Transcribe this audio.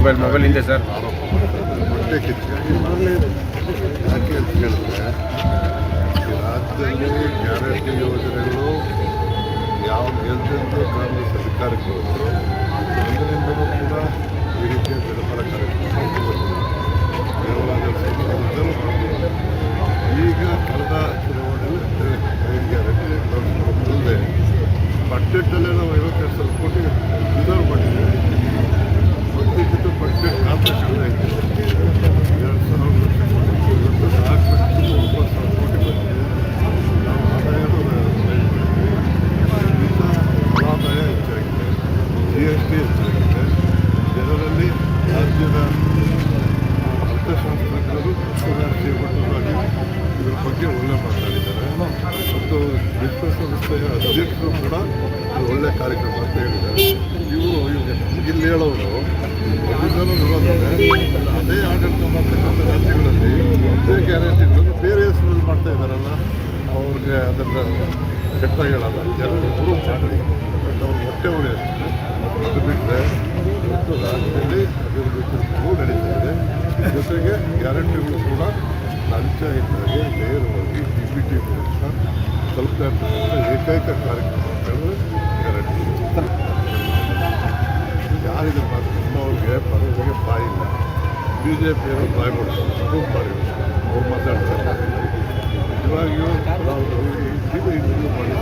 Mobile mobile ಹಿಂದೆ sir ಯಾಕೆ ಅಂತ ರಾಜ್ಯದಲ್ಲಿ ಗ್ಯಾರಂಟಿ ಯೋಜನೆಗಳು ಯಾವ ಕಾಂಗ್ರೆಸ್ ಸರ್ಕಾರಕ್ಕೆ ಅದರಿಂದಲೂ ಕೂಡ ಈ ರೀತಿಯ ಜನಪರ ಕಾರ್ಯಕ್ರಮ. ಈಗ ಕಳೆದ ಚುನಾವಣೆಯಲ್ಲಿ ಗ್ಯಾರಂಟಿ ಮುಂದೆ ನಾವು ಐವತ್ತೆರಡು ಸಾವಿರ ಕೋಟಿ ಜನರಲ್ಲಿ ರಾಜ್ಯದ ಅರ್ಥಶಾಸ್ತ್ರಜ್ಞರು ಬಗ್ಗೆ ಒಳ್ಳೆ ಮಾತಾಡಿದ್ದಾರೆ. ಮತ್ತು ವಿಶ್ವಸಂಸ್ಥೆಯ ಅಧ್ಯಕ್ಷರು ಕೂಡ ಒಂದು ಒಳ್ಳೆ ಕಾರ್ಯಕ್ರಮ ಅಂತ ಹೇಳಿದ್ದಾರೆ. ಇವರು ಇಲ್ಲಿ ಹೇಳೋರು ನೋಡೋದಾದ್ರೆ ಅದೇ ಆಡಳಿತ ಮಾಡ್ತಕ್ಕಂಥ ರಾಜ್ಯಗಳಲ್ಲಿ ಅದೇ ಬೇರೆ ಹೆಸರಲ್ಲಿ ಮಾಡ್ತಾ ಇದ್ದಾರಲ್ಲ, ಅವ್ರಿಗೆ ಅದನ್ನು ಕೆಟ್ಟ ಹೇಳಲ್ಲ. ಜನರು ಪ್ರೂವ್ ಮಾಡಿ ಬಟ್ ಅವ್ರ ಹೊಟ್ಟೆ ಹೊಡೆಯುತ್ತೆ ಅದು ಬಿಟ್ಟರೆ ಇವತ್ತು ರಾಜ್ಯದಲ್ಲಿ ಅಭಿವೃದ್ಧಿ ನಡೀತಾ ಇದೆ ಜೊತೆಗೆ ಗ್ಯಾರಂಟಿಗಳು ಕೂಡ ಲಂಚ ನೇರವಾಗಿ ಡಿ ಬಿ ಟಿ ಮೂಲಕ ತಲುಪ್ತಾ ಇರ್ತಕ್ಕಂಥ ಏಕೈಕ ಕಾರ್ಯಕ್ರಮ ಅಂತ ಹೇಳಿದ್ರೆ ಗ್ಯಾರಂಟಿ ಮಾತು ನಮ್ಮವ್ರಿಗೆ ಪರವಾಗಿ ಬಾಯಿ ಇಲ್ಲ. ಬಿ ಜೆ ಪಿಯವರು ಬಾಯಿ ಮಾಡ್ತಾರೆ ಪ್ರೂವ್ ಮಾಡಿ ಅವ್ರು ಮಾತಾಡ್ತಾರೆ. ನಿಜವಾಗಿಯೂ ನಾವು ಇಂಟರ್ವ್ಯೂ ಮಾಡಿ